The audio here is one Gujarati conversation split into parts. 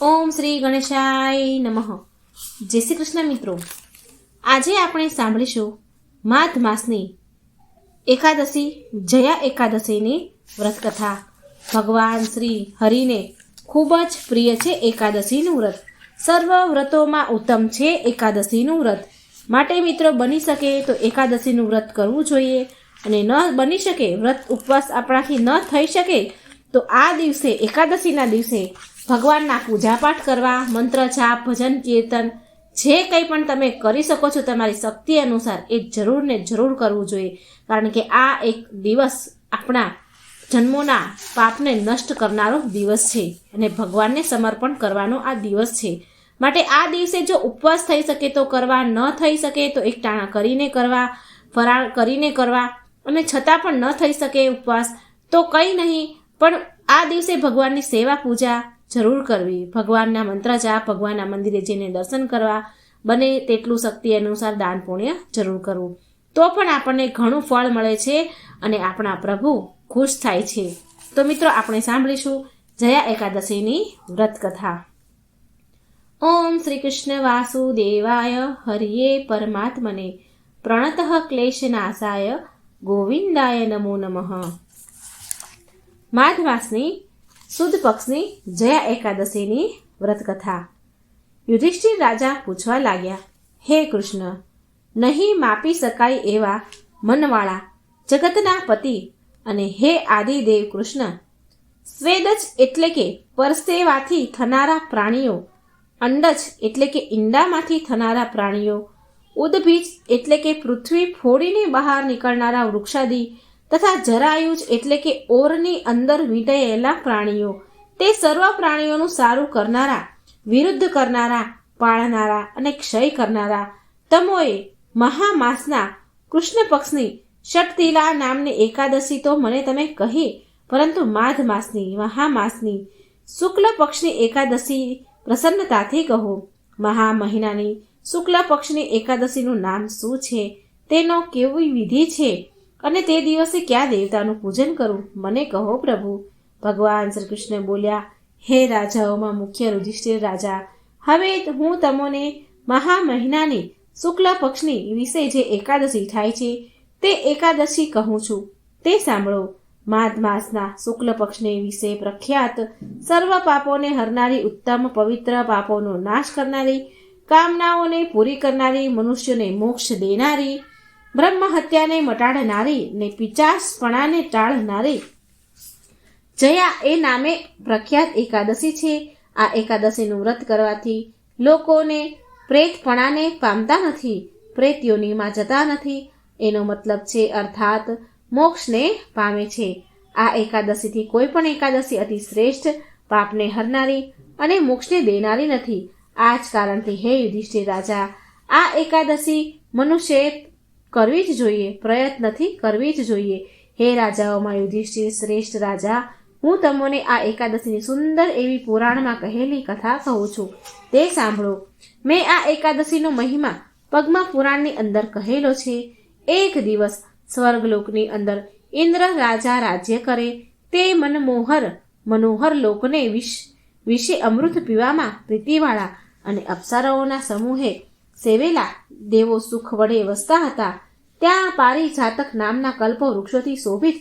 ઓમ શ્રી ગણેશાય નમઃ. જય શ્રી કૃષ્ણ મિત્રો. આજે આપણે સાંભળીશું માઘ માસની એકાદશી, જયા એકાદશીની વ્રતકથા. ભગવાન શ્રી હરિને ખૂબ જ પ્રિય છે એકાદશીનું વ્રત. સર્વ વ્રતોમાં ઉત્તમ છે એકાદશીનું વ્રત. માટે મિત્રો બની શકે તો એકાદશીનું વ્રત કરવું જોઈએ. અને ન બની શકે, વ્રત ઉપવાસ આપણાથી ન થઈ શકે, તો આ દિવસે, એકાદશીના દિવસે ભગવાનના પૂજાપાઠ કરવા, મંત્ર જાપ, ભજન કીર્તન, જે કંઈ પણ તમે કરી શકો છો તમારી શક્તિ અનુસાર એ જરૂર ને જરૂર કરવું જોઈએ. કારણ કે આ એક દિવસ આપણા જન્મોના પાપને નષ્ટ કરનારો દિવસ છે અને ભગવાનને સમર્પણ કરવાનો આ દિવસ છે. માટે આ દિવસે જો ઉપવાસ થઈ શકે તો કરવા, ન થઈ શકે તો એક ટાણા કરીને કરવા, ફરાળ કરીને કરવા અને છતાં પણ ન થઈ શકે ઉપવાસ, તો કંઈ નહીં. પણ આ દિવસે ભગવાનની સેવા પૂજા જરૂર કરવી. ભગવાનના મંત્ર જાપ, ભગવાનના મંદિરે જઈને દર્શન કરવા, બને તેટલું શક્તિ અનુસાર દાન પુણ્ય જરૂર કરવું. તો પણ આપણને ઘણું ફળ મળે છે અને આપણા પ્રભુ ખુશ થાય છે. તો મિત્રો, આપણે સાંભળીશું જયા એકાદશીની વ્રત કથા ઓમ શ્રી કૃષ્ણ વાસુદેવાય હરિયે પરમાત્મને પ્રણત ક્લેશનાશાય ગોવિંદાય નમો નમઃ. માઘ માસની સુદ પક્ષની જયા એકાદશીની વ્રતકથા. યુધિષ્ઠિર રાજા પૂછવા લાગ્યા, હે કૃષ્ણ, નહીં માપી શકાય એવા મનવાળા, જગતના પતિ અને હે આદિદેવ કૃષ્ણ, સ્વેદજ એટલે કે પરસેવાથી થનારા પ્રાણીઓ, અંડજ એટલે કે ઈંડામાંથી થનારા પ્રાણીઓ ઉદબીજ એટલે કે પૃથ્વી ફોડીને બહાર નીકળનારા વૃક્ષાદી તથા જરાયુજ એટલે કે ઓરની અંદર વીંટાયેલા પ્રાણીઓ. તે સર્વ પ્રાણીઓનું સારું કરનારા, વિરુદ્ધ કરનારા, પાળનારા અને ક્ષય કરનારા. તમોએ મહામાસના કૃષ્ણ પક્ષની ષટતિલા નામની એકાદશી તો મને તમે કહી, પરંતુ માઘ માસની મહામાસની શુક્લ પક્ષની એકાદશી પ્રસન્નતાથી કહો. મહા મહિનાની શુક્લ પક્ષની એકાદશીનું નામ શું છે? તેનો કેવી વિધિ છે? અને તે દિવસે ક્યાં દેવતાનું પૂજન કરવું મને કહો પ્રભુ. ભગવાન શ્રી કૃષ્ણ બોલ્યા, હે રાજાઓમાં મુખ્ય યુધિષ્ઠિર રાજા, હવે હું તમને મહા મહિનાની શુક્લ પક્ષની વિશે જે એકાદશી થાય છે, તે એકાદશી કહું છું. તે સાંભળો. માઘ માસના શુક્લ પક્ષને વિશે પ્રખ્યાત સર્વ પાપોને હરનારી ઉત્તમ પવિત્ર પાપોનો નાશ કરનારી, કામનાઓને પૂરી કરનારી, મનુષ્યને મોક્ષ દેનારી બ્રહ્મ હત્યાને મટાડનારી ને પિચાસપણાને ટાળનારી. જયા એ નામે પ્રખ્યાત એકાદશી છે. આ એકાદશીનું વ્રત કરવાથી લોકોને પ્રેતપણાને પામતા નથી પ્રેત યોનિમાં જતા નથી. એનો મતલબ છે અર્થાત મોક્ષને પામે છે. આ એકાદશીથી કોઈ પણ એકાદશી અતિ શ્રેષ્ઠ, પાપને હરનારી અને મોક્ષને દેનારી નથી. આ જ કારણથી હે યુધિષ્ઠિર રાજા, આ એકાદશી મનુષ્યએ કરવી જ જોઈએ, પ્રયત્નથી કરવી જ જોઈએ. હે રાજાઓમાં યુધિષ્ઠિર, શ્રેષ્ઠ રાજા, હું તમને આ એકાદશીની સુંદર એવી પુરાણમાં કહેલી કથા કહું છું. તે સાંભળો. મેં આ એકાદશીનો મહિમા પગમા પુરાણની અંદર કહેલો છે. એક દિવસ સ્વર્ગલોકની અંદર ઇન્દ્ર રાજા રાજ્ય કરે. તે મનમોહર, મનોહર લોકને વિશ વિશે અમૃત પીવામાં પ્રીતિવાળા અને અપ્સરાઓના સમૂહે સેવેલા દેવો સુખ વડે વસતા હતા. ત્યાં પારિજાતક નામના કલ્પ વૃક્ષોથી શોભિત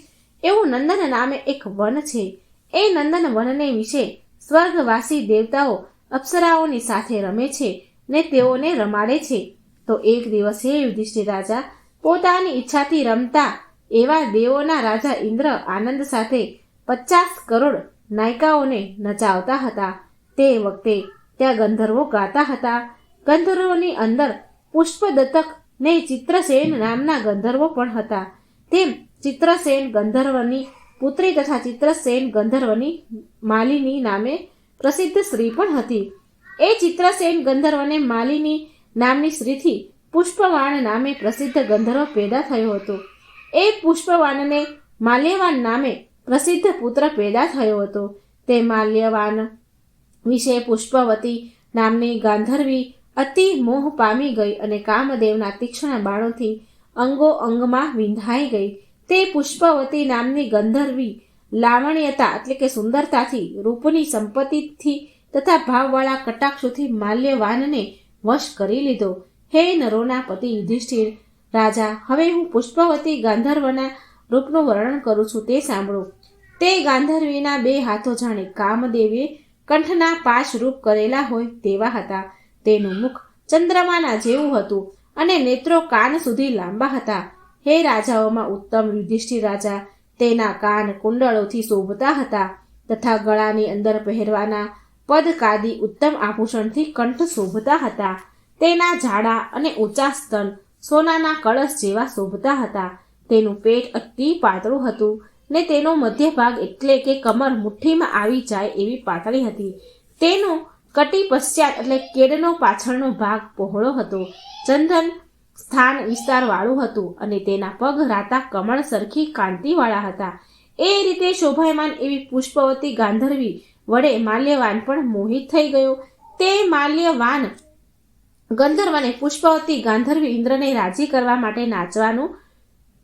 એવું નંદન નામે એક વન છે. એ નંદન વનને વિશે સ્વર્ગવાસી દેવતાઓ અપ્સરાઓની સાથે રમે છે ને તેઓને રમાડે છે. તો એક દિવસે યુધિષ્ઠિર રાજા પોતાની ઈચ્છાથી રમતા એવા દેવોના રાજા ઇન્દ્ર આનંદ સાથે પચાસ કરોડ નાયકાઓને નચાવતા હતા. તે વખતે ત્યાં ગંધર્વો ગાતા હતા ગંધર્વોની અંદર પુષ્પદત્તક ને ચિત્રસેન નામના ગંધર્વો પણ હતા. તેમ ચિત્રસેન ગંધર્વની પુત્રી તથા ચિત્રસેન ગંધર્વની માલિની નામે પ્રસિદ્ધ સ્ત્રી પણ હતી. એ ચિત્રસેન ગંધર્વને માલિની નામની સ્ત્રીથી પુષ્પવાણ નામે પ્રસિદ્ધ ગંધર્વ પેદા થયો હતો. એ પુષ્પવાનને માલ્યવાન નામે પ્રસિદ્ધ પુત્ર પેદા થયો હતો. તે માલ્યવાન વિશે પુષ્પવતી નામની ગાંધર્વી અતિ મોહ પામી ગઈ અને કામદેવના તીક્ષ્ણ બાણોથી અંગો અંગમાં વિંધાઈ ગઈ. તે પુષ્પવતી નામની ગંધર્વી, લાવણ્યતા એટલે કે સુંદરતાથી, રૂપની સંપત્તિથી તથા ભાવવાળા કટાક્ષોથી માલ્યવાનને વશ કરી લીધો. હે નરોના પતિ યુધિષ્ઠિર, રાજા, હવે હું પુષ્પવતી ગાંધર્વના રૂપનું વર્ણન કરું છું તે સાંભળો. તે ગાંધર્વીના બે હાથો જાણે કામદેવીએ કંઠના પાંચ રૂપ કરેલા હોય તેવા હતા. તેનું મુખ ચંદ્રમાના જેવું હતું અને નેત્રો કાન સુધી લાંબા હતા. હે રાજાઓમાં ઉત્તમ યુધિષ્ઠિર રાજા, તેના કાન કુંડળોથી શોભતા હતા તથા ગળાની અંદર પહેરવાના પદકાદી ઉત્તમ આભૂષણથી કંઠ શોભતા હતા. તેના જાડા અને ઊંચા સ્તન સોનાના કળશ જેવા શોભતા હતા. તેનું પેટ અતિ પાતળું હતું ને તેનો મધ્ય ભાગ એટલે કે કમર મુઠ્ઠીમાં આવી જાય એવી પાતળી હતી. તેનું કટી પશ્ચાત એટલે કેડનો પાછળનો ભાગ પહોળો હતો. ચંદન સ્થાન વિસ્તારવાળું હતું અને તેના પગ રાતા કમળ સરખી કાંતિવાળા હતા. એ રીતે શોભાયમાન એવી પુષ્પવતી ગાંધર્વી વડે માલ્યવાન પણ મોહિત થઈ ગયો. તે માલ્યવાન ગંધર્વને પુષ્પવતી ગાંધર્વી ઇન્દ્રને રાજી કરવા માટે નાચવાનું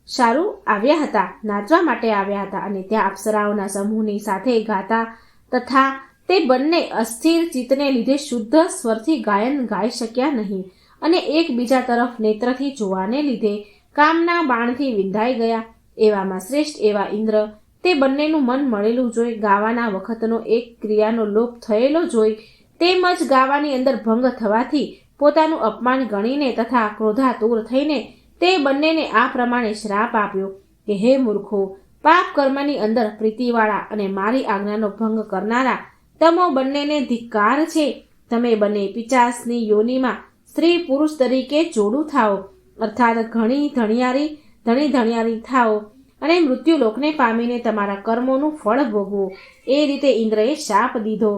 સારું આવ્યા હતા, નાચવા માટે આવ્યા હતા અને ત્યાં અપ્સરાઓના સમૂહની સાથે ગાતા તથા તે બંને અસ્થિર ચિત્તને લીધે શુદ્ધ સ્વરથી ગાયન ગાઈ શક્યા નહીં અને એકબીજા તરફ નેત્રથી જોવાને લીધે કામના બાણથી વિંધાઈ ગયા. એવામાં શ્રેષ્ઠ એવા ઇન્દ્ર તે બંનેનું મન મળેલું જોઈ ગાવાના વખતનો એક ક્રિયાનો લોપ થયેલો જોઈ તેમજ ગાવાની અંદર ભંગ થવાથી પોતાનું અપમાન ગણીને તથા ક્રોધાતુર થઈને તે બંનેને આ પ્રમાણે શ્રાપ આપ્યો કે, હે મૂર્ખો, પાપ કર્મની અંદર પ્રીતિવાળા અને મારી આજ્ઞાનો ભંગ કરનારા તમો બંનેને ધિક્કાર છે. તમે બંને પિચાસની યોનિમાં સ્ત્રી પુરુષ તરીકે જોડું થાઓ. અર્થાત ઘણી ધણિયારી, ધણી ધણિયારી થાઓ અને મૃત્યુલોકને પામીને તમારા કર્મોનું ફળ ભોગવો. એ રીતે ઇન્દ્રએ શાપ દીધો.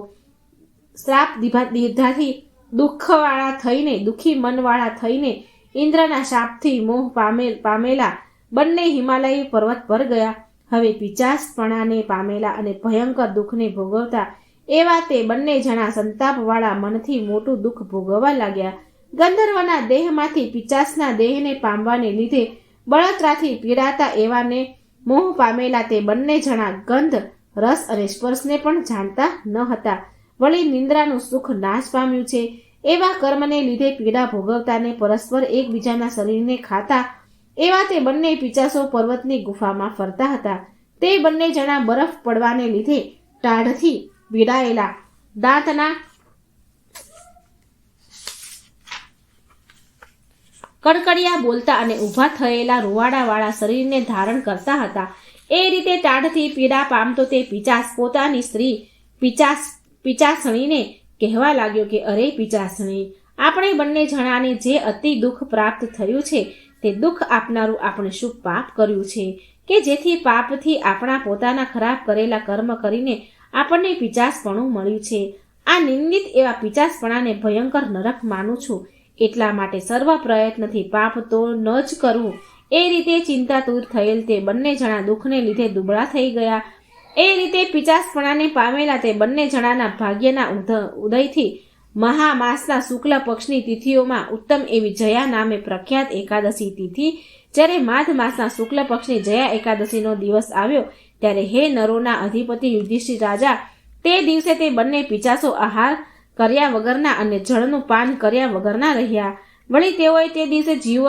શ્રાપ દીધા દીધાથી દુઃખવાળા થઈને, દુઃખી મનવાળા થઈને ઇન્દ્રના શાપથી મોહ પામેલ પામેલા બંને હિમાલય પર્વત પર ગયા. હવે પિચાસપણાને પામેલા અને ભયંકર દુઃખને ભોગવતા એવા તે બંને જણા સંતાપવાળા મનથી મોટું દુઃખ ભોગવવા લાગ્યા. ગંધર્વના દેહમાંથી પિચાસના દેહને પામવાને લીધે બળતરાથી પીડાતા એવાને મોહ પામેલા તે બંને જણા ગંધ, રસ અને સ્પર્શને પણ જાણતા ન હતા. વળી નિંદ્રાનું સુખ નાશ પામ્યું છે. એવા કર્મને લીધે પીડા ભોગવતાને પરસ્પર એકબીજાના શરીરને ખાતા એવા તે બંને પિચાસો પર્વતની ગુફામાં ફરતા હતા. તે બંને જણા બરફ પડવાને લીધે ટાઢથી પીડાયેલા દાંતના કડકડિયા બોલતા અને ઊભા થયેલા રૂવાડાવાળા શરીરને ધારણ કરતા હતા એ રીતે ટાઢથી પીડા પામતો તે પિચાસ પોતાની સ્ત્રી પિચાસ પિચાસણીને કહેવા લાગ્યો કે અરે પિચાસણી આપણે બંને જણાને જે અતિ દુઃખ પ્રાપ્ત થયું છે તે દુઃખ આપનારું આપણે શું પાપ કર્યું છે. કે જેથી પાપથી આપણા પોતાના ખરાબ કરેલા કર્મ કરીને આપણને પિચાસપણું મળ્યું છે. આ નિંદિત એવા પિચાસપણાને ભયંકર નરક માનું છું. એટલા માટે સર્વ પ્રયત્નથી પાપ તો ન જ કરવું. એ રીતે ચિંતાતુર થયેલ તે બંને જણા દુઃખને લીધે દુબળા થઈ ગયા. એ રીતે પિચાસપણાને પામેલા તે બંને જણાના ભાગ્યના ઉદયથી મહામાસના શુક્લ પક્ષની તિથિઓમાં ઉત્તમ એવી જયા નામે પ્રખ્યાત એકાદશી તિથિ. જ્યારે માઘ માસના શુક્લ પક્ષની જયા એકાદશીનો દિવસ આવ્યો ત્યારે હે નરોના અધિપતિ યુધિષ્ઠિર રાજા, તે દિવસે તે બંને પિચાસો આહાર કર્યા વગરના અને જળનું પાન કર્યા વગરના રહ્યા. વળી તેઓએ તે દિવસે જીવ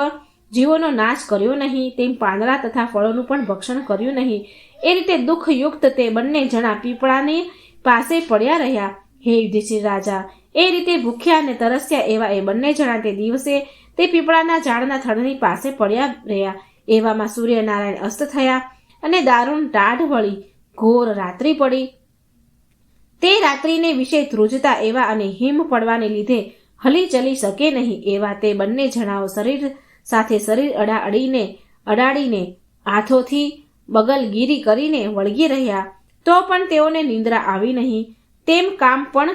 જીવોનો નાશ કર્યો નહીં, તેમ પાંદડા તથા ફળોનું પણ ભક્ષણ કર્યું નહીં. એ રીતે દુઃખયુક્ત તે બંને જણા પીપળાની પાસે પડ્યા રહ્યા. હે યુધિષ્ઠિર રાજા, એ રીતે ભૂખ્યા અને તરસ્યા એવા એ બંને જણા તે દિવસે તે પીપળાના ઝાડના થડની પાસે પડ્યા રહ્યા. એવામાં સૂર્યનારાયણ અસ્ત થયા. અને દારૂણ ટાઢ વળી ઘોર રાત્રિ પડી. તે રાત્રિને વિશે ધ્રુજતા એવા અને હિમ પડવાને લીધે હલી ચલી શકે નહીં એવા તે બંને જણાઓ શરીર સાથે શરીર અડાડીને અડાડીને હાથોથી બગલગીરી કરીને વળગી રહ્યા. તો પણ તેઓને નિંદ્રા આવી નહીં. તેમ કામ પણ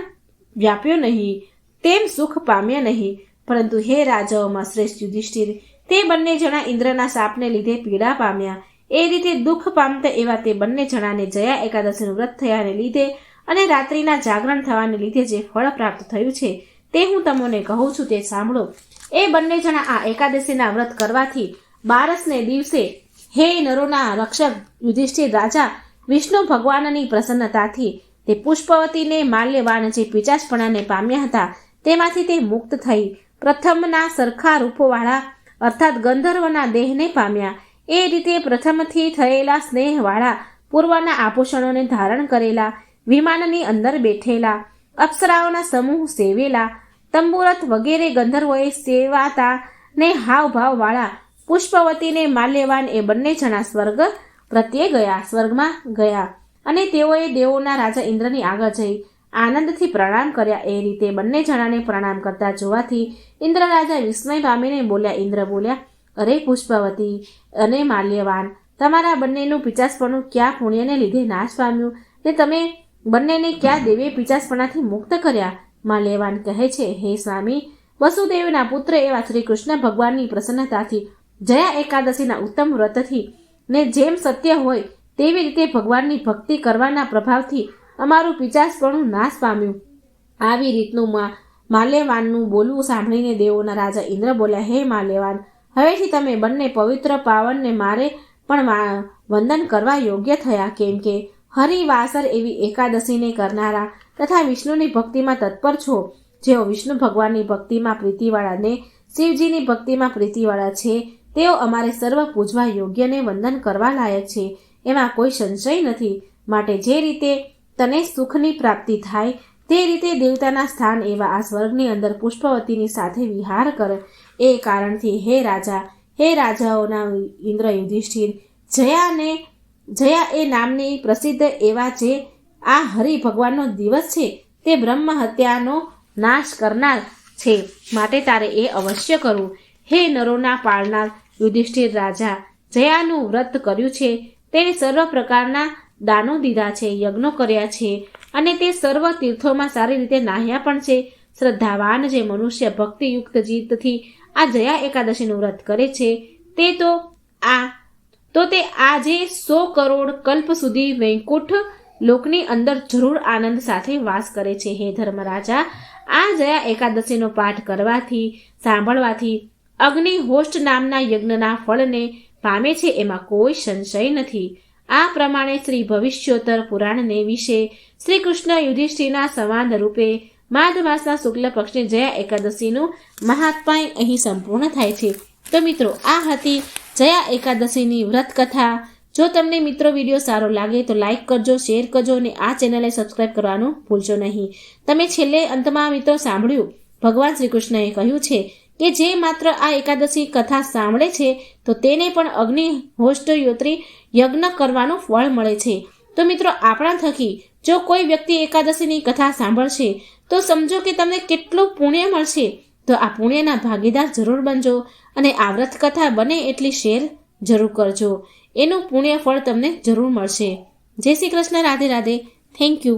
વ્યાપ્યો નહીં. તેમ સુખ પામ્યા નહીં. પરંતુ હે રાજાઓમાં શ્રેષ્ઠ યુધિષ્ઠિર, તે બંને જણા ઇન્દ્રના સાપને લીધે પીડા પામ્યા. એ રીતે દુઃખ પામતા એવા તે બંને જણાને જયા એકાદશીનું વ્રત થયાને લીધે અને રાત્રિના જાગરણ થવાને લીધે જે ફળ પ્રાપ્ત થયું છે તે હું તમને કહું છું તે સાંભળો. એ બંને જણા આ એકાદશીના વ્રત કરવાથી બારસને દિવસે હે નરોના રક્ષક યુધિષ્ઠિર રાજા, વિષ્ણુ ભગવાનની પ્રસન્નતાથી તે પુષ્પવતીને માલ્યવાન જે પિચાસપણાને પામ્યા હતા તેમાંથી તે મુક્ત થઈ પ્રથમના સરખા રૂપોવાળા અર્થાત ગંધર્વના દેહને પામ્યા. એ રીતે પ્રથમથી થયેલા સ્નેહવાળા પૂર્વના આભૂષણોને ધારણ કરેલા, વિમાનની અંદર બેઠેલા, અપ્સરાઓના સમૂહ સેવેલા, તંબુરત વગેરે ગંધર્વોએ સેવાતા ને હાવભાવવાળા પુષ્પવતીને માલ્યવાન એ બંને જણા સ્વર્ગ પ્રત્યે ગયા, સ્વર્ગમાં ગયા અને તેઓએ દેવોના રાજા ઇન્દ્રની આગળ જઈ આનંદથી પ્રણામ કર્યા. એ રીતે બંને જણાને પ્રણામ કરતા જોવાથી ઇન્દ્ર રાજા વિસ્મય પામીને બોલ્યા, ઇન્દ્ર, બોલ્યા અરે પુષ્પવતી, અને માલ્યવાન, તમારા બંનેનું પિચાસપણું ક્યાં પુણ્યને લીધે નાશ પામ્યું? ને તમે બંનેને ક્યાં દેવે પિચાસપણાથી મુક્ત કર્યા? માલ્યવાન કહે છે, હે સ્વામી, વસુદેવના પુત્ર એવા શ્રી કૃષ્ણ ભગવાનની પ્રસન્નતાથી, જયા એકાદશીના ઉત્તમ વ્રતથી, ને જેમ સત્ય હોય તેવી રીતે ભગવાનની ભક્તિ કરવાના પ્રભાવથી અમારું પિચાસપણું નાશ પામ્યું. આવી રીતનું માલ્યવાનનું બોલવું સાંભળીને દેવોના રાજા ઇન્દ્ર બોલ્યા, હે માલ્યવાન હવેથી તમે બંને પવિત્ર પાવનને મારે પણ વંદન કરવા યોગ્ય થયા, કેમ કે હરિવાસર એવી એકાદશીને કરનારા તથા વિષ્ણુની ભક્તિમાં તત્પર છો. જેઓ વિષ્ણુ ભગવાનની ભક્તિમાં પ્રીતિવાળાને, શિવજીની ભક્તિમાં પ્રીતિવાળા છે, તેઓ અમારે સર્વ પૂજવા યોગ્યને વંદન કરવા લાયક છે. એમાં કોઈ સંશય નથી. માટે જે રીતે તને સુખની પ્રાપ્તિ થાય તે રીતે દેવતાના સ્થાન એવા આ સ્વર્ગની અંદર પુષ્પવતીની સાથે વિહાર કરે. એ કારણથી હે રાજા, હે રાજાઓના ઇન્દ્ર યુધિષ્ઠિર, જયાને, જયા એ નામની પ્રસિદ્ધ એવા જે આ હરિ ભગવાનનો દિવસ છે, તે બ્રહ્મ હત્યાનો નાશ કરનાર છે. માટે તારે એ અવશ્ય કરવું. હે નરોના પાળનાર યુધિષ્ઠિર રાજા, જયાનું વ્રત કર્યું છે, તેણે સર્વ પ્રકારના દાનો દીધા છે, યજ્ઞો કર્યા છે અને તે સર્વ તીર્થોમાં સારી રીતે નાહ્યા પણ છે. શ્રદ્ધાવાન જે મનુષ્ય ભક્તિયુક્ત જીતથી આ જયા એકાદશીનું વ્રત કરે છે, તે તો આ, તો તે આજે સો કરોડ કલ્પ સુધી વૈકુંઠ લોકની અંદર જરૂર આનંદ સાથે વાસ કરે છે. હે ધર્મરાજા, આ જયા એકાદશીનો પાઠ કરવાથી, સાંભળવાથી અગ્નિ અગ્નિહોષ્ટ નામના યજ્ઞના ફળને પામે છે, એમાં કોઈ સંશય નથી. આ પ્રમાણે શ્રી ભવિષ્યોત્તર પુરાણને વિશે શ્રી કૃષ્ણ યુધિષ્ઠિરના સંવાદ રૂપે માઘ માસના શુક્લ પક્ષની જયા એકાદશીનું મહાત્માય અહીં સંપૂર્ણ થાય છે. તો મિત્રો, આ હતી જયા એકાદશીની વ્રત કથા જો તમને મિત્રો વીડિયો સારો લાગે તો લાઈક કરજો, શેર કરજો અને આ ચેનલને સબસ્ક્રાઈબ કરવાનું ભૂલશો નહીં. તમે છેલ્લે અંતમાં મિત્રો સાંભળ્યું, ભગવાન શ્રી કૃષ્ણએ કહ્યું છે કે જે માત્ર આ એકાદશી કથા સાંભળે છે, તો તેને પણ અગ્નિ હોષ્ટ યોત્રી યજ્ઞ કરવાનું ફળ મળે છે. તો મિત્રો, આપણા થકી જો કોઈ વ્યક્તિ એકાદશીની કથા સાંભળશે, તો સમજો કે તમને કેટલું પુણ્ય મળશે. તો આ પુણ્યના ભાગીદાર જરૂર બનજો અને આ વ્રત કથા બને એટલી શેર જરૂર કરજો. એનું પુણ્ય ફળ તમને જરૂર મળશે. જય શ્રી કૃષ્ણ, રાધે રાધે. Thank you